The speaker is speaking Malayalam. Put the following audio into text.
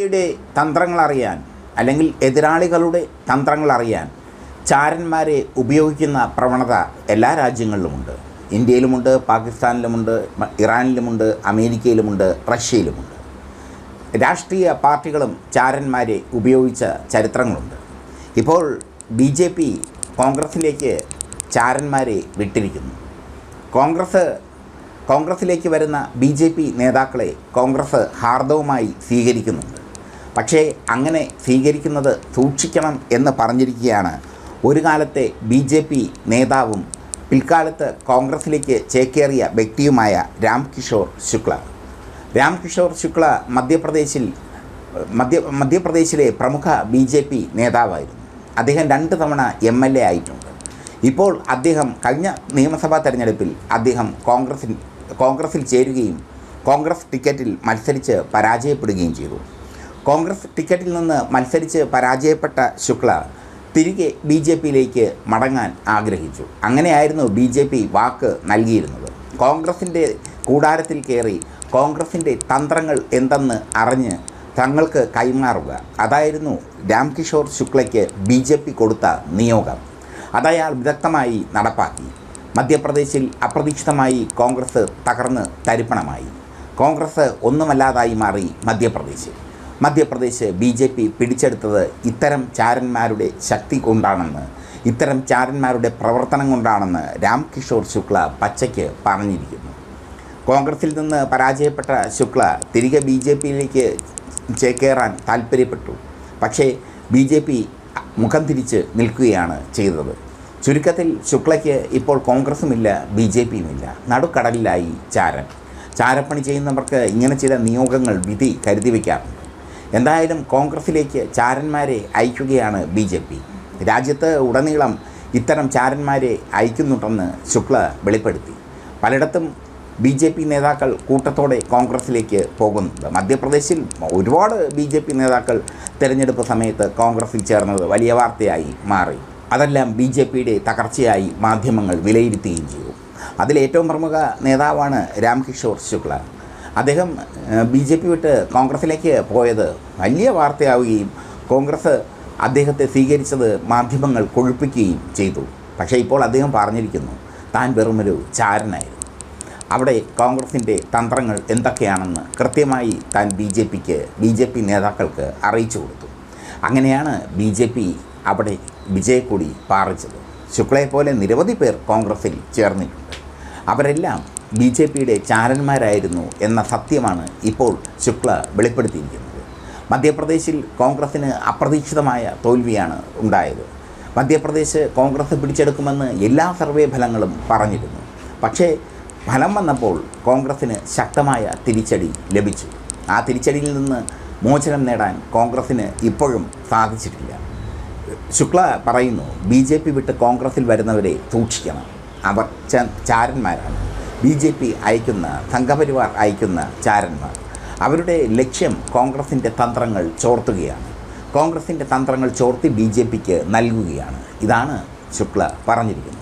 യുടെ തന്ത്രങ്ങൾ അറിയാൻ അല്ലെങ്കിൽ എതിരാളികളുടെ തന്ത്രങ്ങൾ അറിയാൻ ചാരന്മാരെ ഉപയോഗിക്കുന്ന പ്രവണത എല്ലാ രാജ്യങ്ങളിലുമുണ്ട്. ഇന്ത്യയിലുമുണ്ട് പാകിസ്ഥാനിലുമുണ്ട് ഇറാനിലുമുണ്ട് അമേരിക്കയിലുമുണ്ട് റഷ്യയിലുമുണ്ട്. രാഷ്ട്രീയ പാർട്ടികളും ചാരന്മാരെ ഉപയോഗിച്ച ചരിത്രങ്ങളുണ്ട്. ഇപ്പോൾ ബി ജെ പി കോൺഗ്രസിലേക്ക് ചാരന്മാരെ വിട്ടിരിക്കുന്നു. കോൺഗ്രസ് കോൺഗ്രസിലേക്ക് വരുന്ന ബി ജെ പി നേതാക്കളെ കോൺഗ്രസ് ഹാർദവുമായി സ്വീകരിക്കുന്നുണ്ട്. പക്ഷേ അങ്ങനെ സ്വീകരിക്കുന്നത് സൂക്ഷിക്കണം എന്ന് പറഞ്ഞിരിക്കുകയാണ് ഒരു കാലത്തെ ബി ജെ പി നേതാവും പിൽക്കാലത്ത് കോൺഗ്രസിലേക്ക് ചേക്കേറിയ വ്യക്തിയുമായ രാം കിഷോർ ശുക്ല. രാം കിഷോർ ശുക്ല മധ്യപ്രദേശിൽ മധ്യ മധ്യപ്രദേശിലെ പ്രമുഖ ബി ജെ പി നേതാവായിരുന്നു. അദ്ദേഹം രണ്ട് തവണ എം എൽ എ ആയിട്ടുണ്ട്. ഇപ്പോൾ അദ്ദേഹം കഴിഞ്ഞ നിയമസഭാ തെരഞ്ഞെടുപ്പിൽ അദ്ദേഹം കോൺഗ്രസിൽ കോൺഗ്രസിൽ ചേരുകയും കോൺഗ്രസ് ടിക്കറ്റിൽ മത്സരിച്ച് പരാജയപ്പെടുകയും ചെയ്തു. കോൺഗ്രസ് ടിക്കറ്റിൽ നിന്ന് മത്സരിച്ച് പരാജയപ്പെട്ട ശുക്ല തിരികെ ബി ജെ പിയിലേക്ക് മടങ്ങാൻ ആഗ്രഹിച്ചു. അങ്ങനെയായിരുന്നു ബി ജെ പി വാക്ക് നൽകിയിരുന്നത്. കോൺഗ്രസിന്റെ കൂടാരത്തിൽ കയറി കോൺഗ്രസിന്റെ തന്ത്രങ്ങൾ എന്തെന്ന് അറിഞ്ഞ് തങ്ങൾക്ക് കൈമാറുക. അതായിരുന്നു രാംകിഷോർ ശുക്ലയ്ക്ക് ബി ജെ പി കൊടുത്ത നിയോഗം. അതയാൾ വിദഗ്ധമായി നടപ്പാക്കി. മധ്യപ്രദേശിൽ അപ്രതീക്ഷിതമായി കോൺഗ്രസ് തകർന്ന് തരിപ്പണമായി. കോൺഗ്രസ് ഒന്നുമല്ലാതായി മാറി Madhya Pradesh Madhya Pradesh B J P പിടിച്ചെടുത്തത് ഇത്തരം ചാരന്മാരുടെ ശക്തി കൊണ്ടാണെന്ന് ഇത്തരം ചാരന്മാരുടെ പ്രവർത്തനം കൊണ്ടാണെന്ന് രാംകിഷോർ ശുക്ല പച്ചയ്ക്ക് പറഞ്ഞിരിക്കുന്നു. കോൺഗ്രസിൽ നിന്ന് പരാജയപ്പെട്ട ശുക്ല തിരികെ ബി ജെ പിയിലേക്ക് ചേക്കേറാൻ താല്പര്യപ്പെട്ടു. പക്ഷേ ബി ജെ പി മുഖം തിരിച്ച് നിൽക്കുകയാണ് ചെയ്തത്. ചുരുക്കത്തിൽ ശുക്ലയ്ക്ക് ഇപ്പോൾ കോൺഗ്രസുമില്ല ബി ജെ പിയുമില്ല. നടുക്കടലിലായി ചാരൻ. ചാരപ്പണി ചെയ്യുന്നവർക്ക് ഇങ്ങനെ ചില നിയോഗങ്ങൾ വിധി കരുതി വയ്ക്കാറുണ്ട് എന്തായാലും കോൺഗ്രസിലേക്ക് ചാരന്മാരെ അയക്കുകയാണ് ബി ജെ പി. രാജ്യത്ത് ഉടനീളം ഇത്തരം ചാരന്മാരെ അയക്കുന്നുണ്ടെന്ന് ശുക്ല വെളിപ്പെടുത്തി. പലയിടത്തും ബി ജെ പി നേതാക്കൾ കൂട്ടത്തോടെ കോൺഗ്രസിലേക്ക് പോകുന്നുണ്ട്. മധ്യപ്രദേശിൽ ഒരുപാട് ബി ജെ പി നേതാക്കൾ തിരഞ്ഞെടുപ്പ് സമയത്ത് കോൺഗ്രസിൽ ചേർന്നത് വലിയ വാർത്തയായി മാറി. അതെല്ലാം ബി ജെ പിയുടെ തകർച്ചയായി മാധ്യമങ്ങൾ വിലയിരുത്തുകയും ചെയ്തു. അതിലേറ്റവും പ്രമുഖ നേതാവാണ് രാംകിഷോർ ശുക്ല. അദ്ദേഹം ബി ജെ പി വിട്ട് കോൺഗ്രസ്സിലേക്ക് പോയത്. വലിയ വാർത്തയാവുകയും കോൺഗ്രസ് അദ്ദേഹത്തെ സ്വീകരിച്ചത് മാധ്യമങ്ങൾ കൊഴുപ്പിക്കുകയും ചെയ്തു. പക്ഷേ ഇപ്പോൾ അദ്ദേഹം പറഞ്ഞിരിക്കുന്നു താൻ വെറുമൊരു ചാരനായിരുന്നു. അവിടെ കോൺഗ്രസിന്റെ തന്ത്രങ്ങൾ എന്തൊക്കെയാണെന്ന് കൃത്യമായി താൻ ബി ജെ പിക്ക് ബി ജെ പി നേതാക്കൾക്ക് അറിയിച്ചു കൊടുത്തു. അങ്ങനെയാണ് ബി ജെ പി അവിടെ വിജയക്കൊടി പാറിച്ചത്. ശുക്ലയെപ്പോലെ നിരവധി പേർ കോൺഗ്രസിൽ ചേർന്നിട്ടുണ്ട്. അവരെല്ലാം ബി ജെ പിയുടെ ചാരന്മാരായിരുന്നു എന്ന സത്യമാണ് ഇപ്പോൾ ശുക്ല വെളിപ്പെടുത്തിയിരിക്കുന്നത്. മധ്യപ്രദേശിൽ കോൺഗ്രസ്സിന് അപ്രതീക്ഷിതമായ തോൽവിയാണ് ഉണ്ടായത്. മധ്യപ്രദേശ് കോൺഗ്രസ് പിടിച്ചെടുക്കുമെന്ന് എല്ലാ സർവേ ഫലങ്ങളും പറഞ്ഞിരുന്നു. പക്ഷേ ഫലം വന്നപ്പോൾ കോൺഗ്രസ്സിന് ശക്തമായ തിരിച്ചടി ലഭിച്ചു. ആ തിരിച്ചടിയിൽ നിന്ന് മോചനം നേടാൻ കോൺഗ്രസ്സിന് ഇപ്പോഴും സാധിച്ചിട്ടില്ല. ശുക്ല പറയുന്നു ബി ജെ പി വിട്ട് കോൺഗ്രസിൽ വരുന്നവരെ സൂക്ഷിക്കണം. അവർ ചാരന്മാരാണ്. ബി ജെ പി അയക്കുന്ന സംഘപരിവാർ അയക്കുന്ന ചാരന്മാർ. അവരുടെ ലക്ഷ്യം കോൺഗ്രസിന്റെ തന്ത്രങ്ങൾ ചോർത്തുകയാണ്. കോൺഗ്രസിന്റെ തന്ത്രങ്ങൾ ചോർത്തി ബി ജെ പിക്ക് നൽകുകയാണ്. ഇതാണ് ശുക്ല പറഞ്ഞിരിക്കുന്നത്.